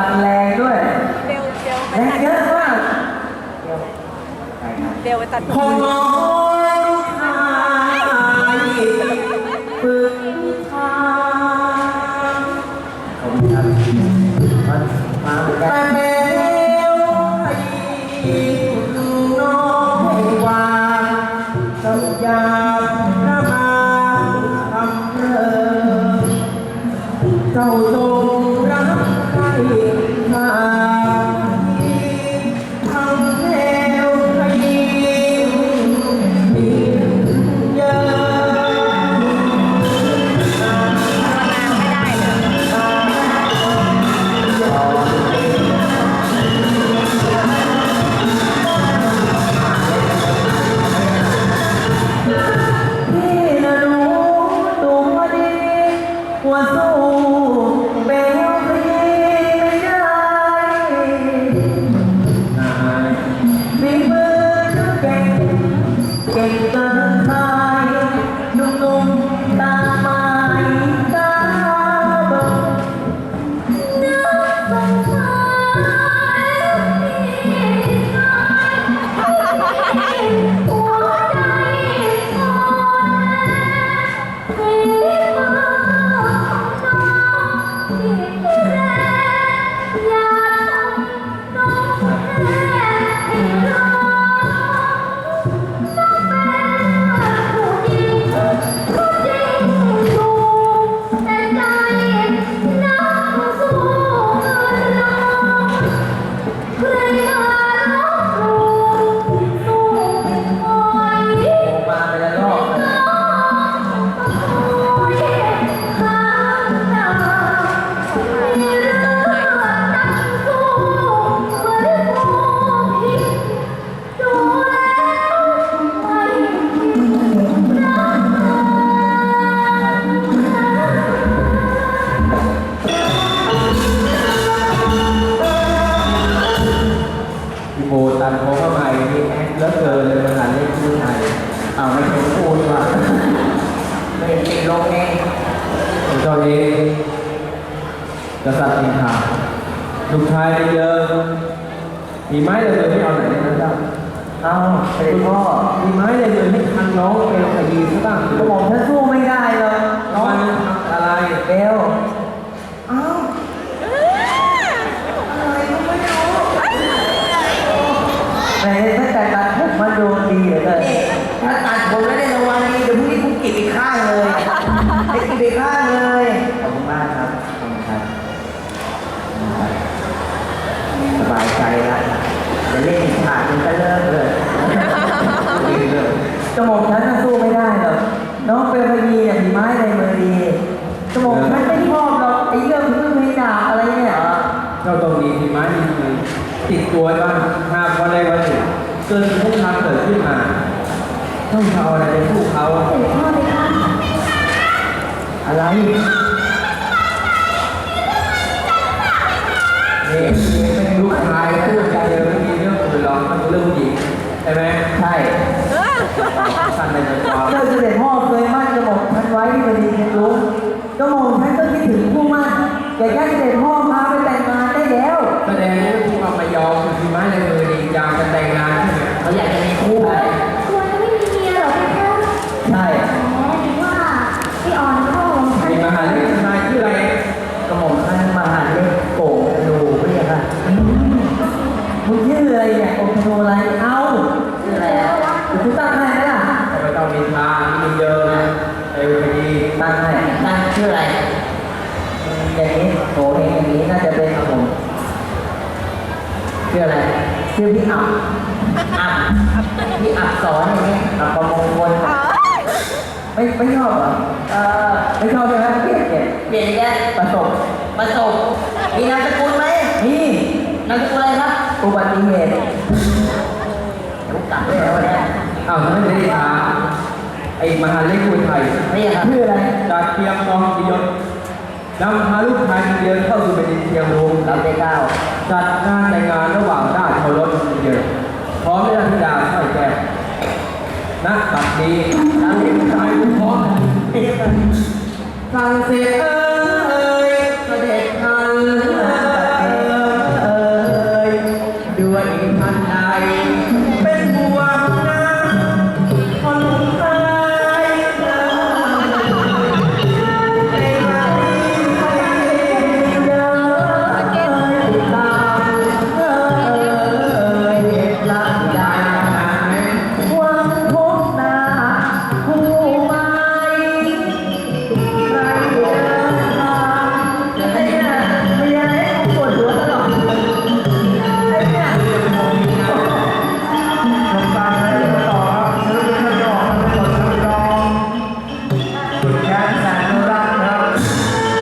ันแรงด้วย เบลเบลแรงเยอะมาก เบลไปตัดผพอมง ว่ กชายไปเจอมีไม้เลยเลยไม่เอาไหนนะจ๊ะเอาเป็นพ่อมีไม้เลยเลยไม่ทันน้องเอลขยี้ซะบ้างก็บอกฉันสู้ไม่ได้หรอกน้องอะไรเอลอ้าวอะไรก็ไม่รู้แต่ตั้งแต่ตัดผมมาโดูดีเลือเกินถ้าตัดผมแล้วได้รางวัลดีเดี๋ยวพรุ่งนี้ผมกรีดอีกข้างเลยได้กรีดอีกข้างเลยขอบคุณมากครับขอบคุณครับส บายใจแล้วจะเล่นอีกฉากหนึงก็เลิกเลยดีเลยจมูกฉันน่ะสู้ไม่ได้หรอกน้องเป็นพยีเนี่ยมีไม้ในมือดีจมูกฉันไม่ชอบหรอกไอ้เรื่องพึ่งไม่ด่าอะไรเนี่ยเจ้าตรงนี้มีไม้มีมือติดตัวไว้บ้างหากวันใดวันหนึ่งเกิดสงครามเกิดขึ้นมาต้องเอาอะไรไปสู้เขาอะไรนี่ ใช่ไหมใช่ท่านในใจความ เจ้าเสด็จพ่อเคยมั่นกระหม่อมท่านไว้ที่บดีเป็นรู้ ต้องมีทางมีเยอะเอวคดีตั้งให้ตั้งชื่ออะไรอย่างนี้โหเห็นอย่างนี้น่าจะเป็นของผมชื่ออะไรชื่อพี่อับอับพี่อับสอนอย่างนี้อับประมงคลไม่ไม่ชอบเหรอเออไม่ชอบใช่ไหมเปลี่ยนเปลี่ยนเปลี่ยนแยกประสบประสบมีนามสกุลไหมมีนามสกุลอะไรครับอุบัติเหตุเดี๋ยวกลับไปแล้วเนี่ยอ้าวไมไม่ได้ถาม มหาเล็กมวยไทยไม่ใช่ครับชื่ออะไรจากเทียมกองกิยศนำพาลูกชายเดียวเข้าสู่แผ่นดินเทียมรุงรับได้เก้าจัดงานแต่งงานระหว่างราชโอรสเดียวพร้อมด้วยราชธิดาสร้อยแก้วณบัดนี้ทางเด็กชายทุกคนสั่งเสร็จเออ